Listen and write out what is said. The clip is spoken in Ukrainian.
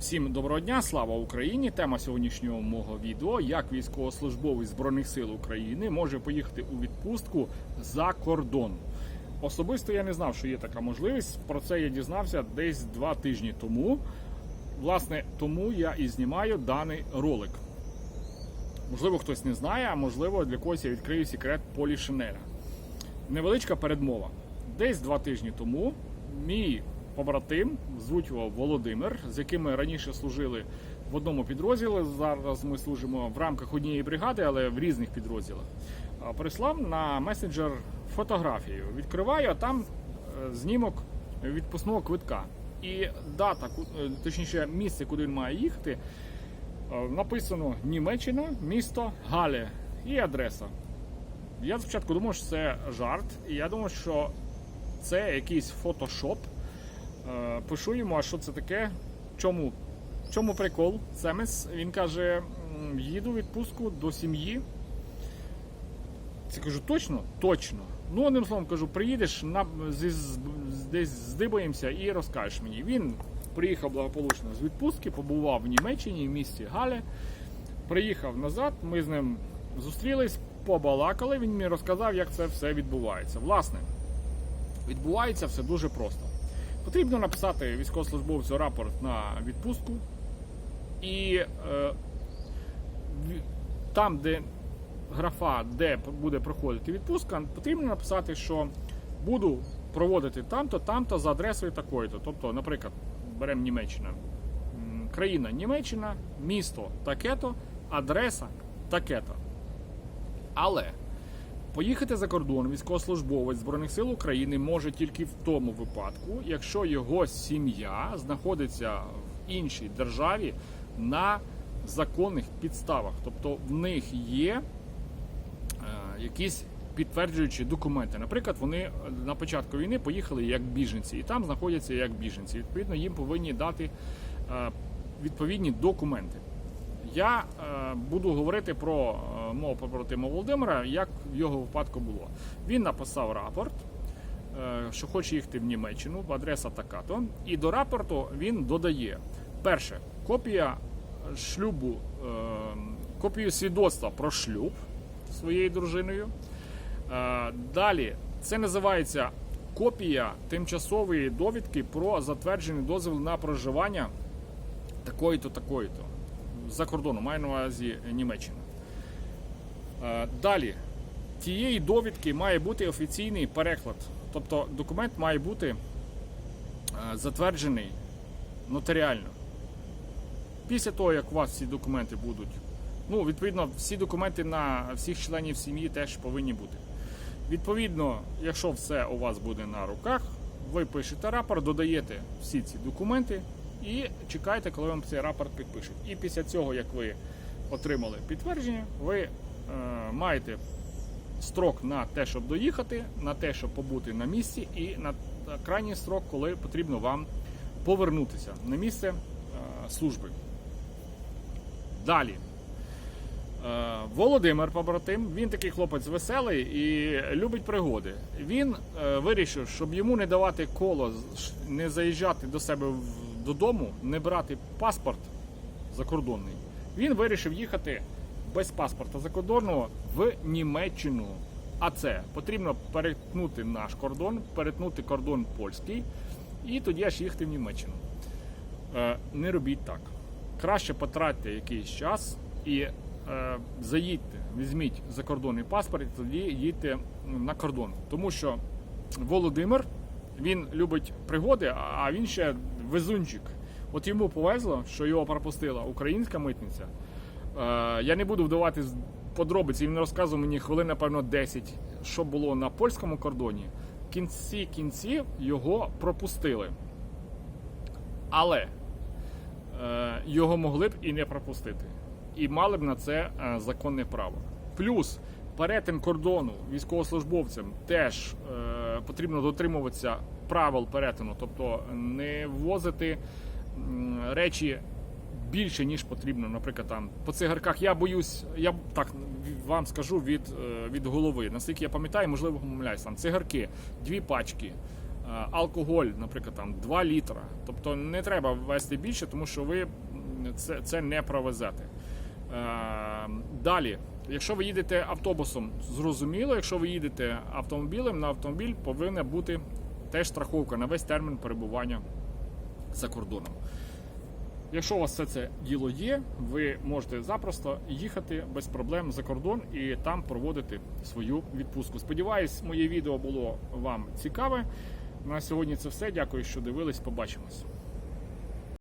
Всім доброго дня, слава Україні! Тема сьогоднішнього мого відео: як військовослужбовець Збройних сил України може поїхати у відпустку за кордон. Особисто я не знав, що є така можливість. Про це я дізнався десь два тижні тому. Власне, тому я і знімаю даний ролик. Можливо, хтось не знає, а можливо для когось я відкрию секрет Полі Шинеля. Невеличка передмова. Десь два тижні тому мій побратим, звуть його Володимир, з яким ми раніше служили в одному підрозділі. Зараз ми служимо в рамках однієї бригади, але в різних підрозділах. Прислав на месенджер фотографію. Відкриваю, а там е, знімок відпускного квитка. І дата, е, точніше, місце, куди він має їхати, е, написано Німеччина, місто Гале і адреса. Я спочатку думав, що це жарт, і я думав, що це якийсь фотошоп. Е, Пишу йому, а що це таке? Чому? Чому прикол? Семес. Він каже: їду в відпустку до сім'ї. Це кажу, точно? Точно. Ну, одним словом кажу, приїдеш, на, десь здибаємося і розкажеш мені. Він приїхав благополучно з відпустки, побував в Німеччині, в місті Гале. Приїхав назад, ми з ним зустрілись, побалакали. Він мені розказав, як це все відбувається. Власне, відбувається все дуже просто. Потрібно написати військовослужбовцю рапорт на відпустку, і е, там, де графа, де буде проходити відпустка, потрібно написати, що буду проводити там-то, там-то за адресою такою-то. Тобто, наприклад, беремо Німеччина. Країна Німеччина, місто таке-то, адреса таке-то. Але Поїхати за кордон військовослужбовець Збройних сил України може тільки в тому випадку, якщо його сім'я знаходиться в іншій державі на законних підставах. Тобто в них є е, якісь підтверджуючі документи. Наприклад, вони на початку війни поїхали як біженці, і там знаходяться як біженці. Відповідно, їм повинні дати е, відповідні документи. Я е, буду говорити про е, мого побратима Володимира, як в його випадку було. Він написав рапорт, е, що хоче їхати в Німеччину, адреса така-то. І до рапорту він додає: перше, копія шлюбу, копію свідоцтва про шлюб своєю дружиною. Далі, це називається копія тимчасової довідки про затверджений дозвіл на проживання такої-то, такої-то за кордоном, маю на увазі Німеччина. Е, Далі, тієї довідки має бути офіційний переклад. Тобто документ має бути е, затверджений нотаріально. Після того, як у вас всі документи будуть, ну, відповідно, всі документи на всіх членів сім'ї теж повинні бути. Відповідно, якщо все у вас буде на руках, ви пишете рапорт, додаєте всі ці документи і чекаєте, коли вам цей рапорт підпишуть. І після цього, як ви отримали підтвердження, ви е, маєте строк на те, щоб доїхати, на те, щоб побути на місці, і на на крайній строк, коли потрібно вам повернутися на місце е, служби. Далі. Е, Володимир побратим, він такий хлопець веселий і любить пригоди. Він е, вирішив, щоб йому не давати коло, не заїжджати до себе в- додому, не брати паспорт закордонний. Він вирішив їхати без паспорта закордонного в Німеччину. А це потрібно перетнути наш кордон, перетнути кордон польський, і тоді аж їхати в Німеччину. Е, не робіть так. Краще потратьте якийсь час і е, заїдьте, візьміть закордонний паспорт і тоді їдьте на кордон. Тому що Володимир він любить пригоди, а він ще везунчик. От йому повезло, що його пропустила українська митниця. Е, я не буду вдавати подробиці, він розказував мені хвилин, напевно, 10, що було на польському кордоні. В кінці кінців його пропустили. Але е, його могли б і не пропустити. І мали б на це е, законне право. Плюс перетин кордону військовослужбовцям теж е, потрібно дотримуватися правил перетину, тобто не ввозити речі більше, ніж потрібно. Наприклад, там по цигарках я боюсь, я так вам скажу від, е, від голови. Наскільки я пам'ятаю, можливо, помиляюсь, там цигарки, дві пачки. алкоголь, наприклад, там 2 літра. Тобто не треба ввести більше, тому що ви це, це не провезете. Е, Далі, якщо ви їдете автобусом, зрозуміло, якщо ви їдете автомобілем, на автомобіль повинна бути теж страховка на весь термін перебування за кордоном. Якщо у вас все це діло є, ви можете запросто їхати без проблем за кордон і там проводити свою відпустку. Сподіваюсь, моє відео було вам цікаве. На сьогодні це все. Дякую, що дивились. Побачимось.